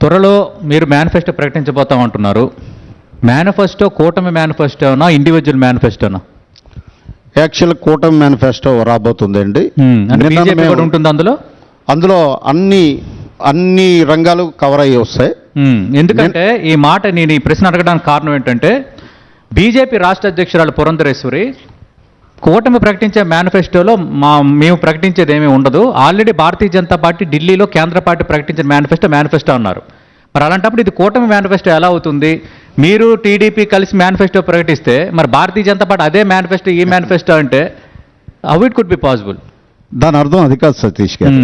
త్వరలో మీరు మేనిఫెస్టో ప్రకటించబోతామంటున్నారు మేనిఫెస్టో కూటమి మేనిఫెస్టోనా ఇండివిజువల్ మేనిఫెస్టోనా యాక్చువల్ కూటమి మేనిఫెస్టో రాబోతుందండి. కూడా ఉంటుంది అందులో? అందులో అన్ని అన్ని రంగాలు కవర్ అయ్యి వస్తాయి. మ్మ్. ఎందుకంటే ఈ మాట నేను ఈ ప్రశ్న అడగడానికి కారణం ఏంటంటే బీజేపీ రాష్ట్ర అధ్యక్షురాలు పురంధరేశ్వరి కూటమి ప్రకటించే మేనిఫెస్టోలో మా మేము ప్రకటించేది ఏమీ ఉండదు. ఆల్రెడీ భారతీయ జనతా పార్టీ ఢిల్లీలో కేంద్ర పార్టీ ప్రకటించిన మేనిఫెస్టో మేనిఫెస్టో అన్నారు. మరి అలాంటప్పుడు ఇది కూటమి మేనిఫెస్టో ఎలా అవుతుంది? మీరు టీడీపీ కలిసి మేనిఫెస్టో ప్రకటిస్తే మరి భారతీయ జనతా పార్టీ అదే మేనిఫెస్టో ఈ మేనిఫెస్టో అంటే how it could be possible దాని అర్థం అది కాదు సతీష్ గారు.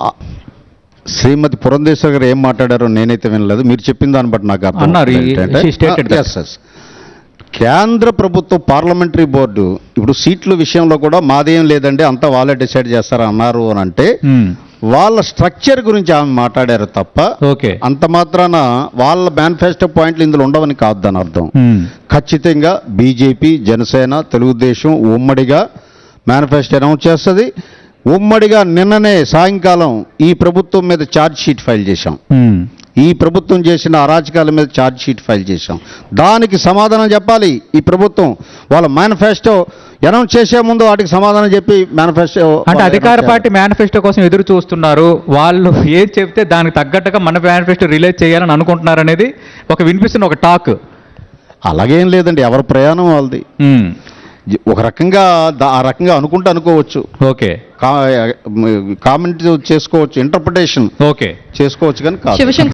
ఆ, శ్రీమతి పురంధేశ్వర్ గారు ఏం మాట్లాడారో నేనైతే వినలేదు. మీరు చెప్పిన దాన్ని బట్టి నాకు అర్థం అన్నారు, కేంద్ర ప్రభుత్వ పార్లమెంటరీ బోర్డు ఇప్పుడు సీట్ల విషయంలో కూడా మాదేం లేదండి అంతా వాళ్ళే డిసైడ్ చేస్తారు అన్నారు అని అంటే వాళ్ళ స్ట్రక్చర్ గురించి ఆమె మాట్లాడారు తప్ప ఓకే. అంత మాత్రాన వాళ్ళ మేనిఫెస్టో పాయింట్లు ఇందులో ఉండవని కాదు దాని అర్థం. ఖచ్చితంగా బీజేపీ జనసేన తెలుగుదేశం ఉమ్మడిగా మేనిఫెస్టో అనౌన్స్ చేస్తుంది. ఉమ్మడిగా నిన్ననే సాయంకాలం ఈ ప్రభుత్వం మీద ఛార్జ్ షీట్ ఫైల్ చేశాం. ఈ ప్రభుత్వం చేసిన అరాచకాల మీద ఛార్జ్ షీట్ ఫైల్ చేశాం. దానికి సమాధానం చెప్పాలి ఈ ప్రభుత్వం. వాళ్ళ మేనిఫెస్టో అనౌన్స్ చేసే ముందు వాటికి సమాధానం చెప్పి మేనిఫెస్టో అంటే అధికార పార్టీ మేనిఫెస్టో కోసం ఎదురు చూస్తున్నారు. వాళ్ళు ఏం చెప్తే దానికి తగ్గట్టుగా మన మేనిఫెస్టో రిలీజ్ చేయాలని అనుకుంటున్నారు అనేది ఒక వినిపిస్తున్న ఒక టాక్. అలాగేం లేదండి ఎవరి ప్రయాణం వాళ్ళది. ఒక రకంగా ఆ రకంగా అనుకుంటూ అనుకోవచ్చు. ఓకే. కామెంట్ చేసుకోవచ్చు ఇంటర్ప్రిటేషన్ ఓకే. చేసుకోవచ్చు కానీ